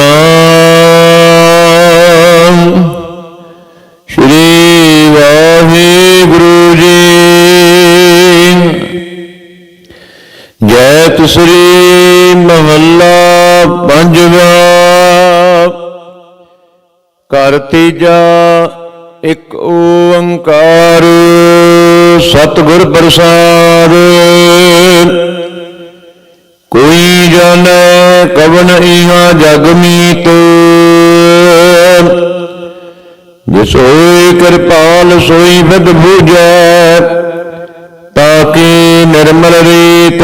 ਸਤਨਾਮ ਸ੍ਰੀ ਵਾਹਿਗੁਰੂ ਜੀ। ਜੈ ਤਸਰੀ ਮਹੱਲਾ ਪੰਜਵਾ। ਘਰ ਤੀਜਾ ਇੱਕ ਓੰਕਾਰ। ਸਤਿਗੁਰ ਪ੍ਰਸਾਦ। ਕਵਨ ਇਹਾ ਜਗ ਮੀਤ। ਜਿਸ ਹੋਏ ਕਿਰਪਾਲ ਸੋਈ ਬਦ ਬੂਝੈ ਤਾਕੇ ਨਿਰਮਲ ਰੀਤ।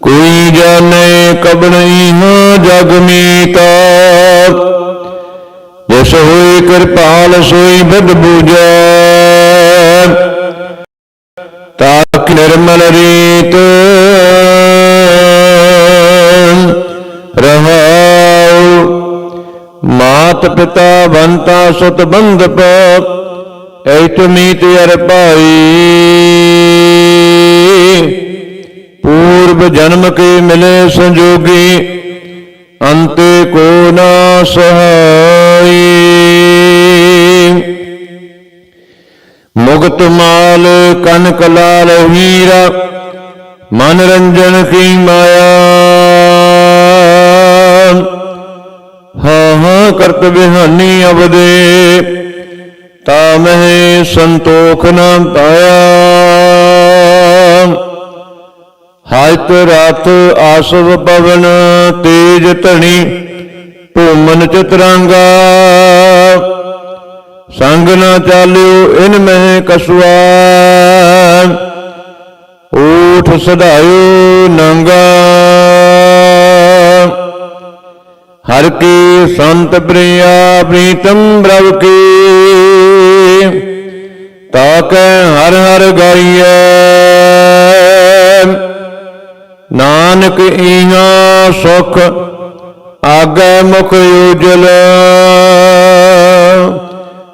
ਕੋਈ ਜਾਣੇ ਕਬਨ ਇਹਾ ਜਗ ਮੀਤਾ। ਜਿਸ ਹੋਏ ਕਿਰਪਾਲ ਸੋਈ ਬਦ ਬੂਝੈ ਤਾਕ ਨਿਰਮਲ ਰੀਤ। ਰਹਾਉ। ਮਾਤ ਪਿਤਾ ਬੰਤਾ ਸੁਤ ਬੰਧਪ। ਐਤ ਮੀਤ ਅਰ ਭਾਈ। ਪੂਰਬ ਜਨਮ ਕੇ ਮਿਲੇ ਸੰਜੋਗੀ। ਅੰਤੇ ਕੋ ਨਾ ਸਹਾਈ ਮੁਗਤ ਮਾਲ ਕਨਕ ਲਾਲ ਹੀਰਾ ਮਨ ਰੰਜਨ ਕੀ ਮਾਇਆ। ਹਾਂ ਹਾਂ, ਕਰਤ ਬਿਹਾਨੀ ਅਬਦੇ, ਤਾ ਮਹਿ ਸੰਤੋਖ ਨਾ ਪਾਇਆ। ਹਾਇਤ ਰਾਤ ਆਸਵ ਪਵਨ, ਤੇਜ ਧਣੀ, ਭੂਮਨ ਚਤਰੰਗਾ। ਸੰਗ ਨਾ ਚਾਲਿਓ, ਇਨ ਮਹਿ ਕਸਵਾ ਊਠ ਸਦਾਇਓ ਨੰਗਾ। ਹਰ ਕੀ ਸੰਤ ਪ੍ਰਿਆ ਪ੍ਰੀਤਮ ਪ੍ਰਭ ਕੀ। ਤਾਕੈ ਹਰ ਹਰ ਗਾਈਐ। ਨਾਨਕ ਈਹਾ ਸੁਖ, ਆਗੈ ਮੁਖ ਉਜਲ।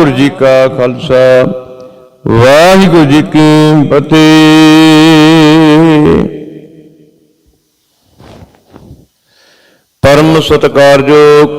ਵਾਹਿਗੁਰੂ ਜੀ ਕਾ ਖਾਲਸਾ ਵਾਹਿਗੁਰੂ ਜੀ ਕੀ ਫਤਿਹ। ਪਰਮ ਸਤਿਕਾਰਯੋਗ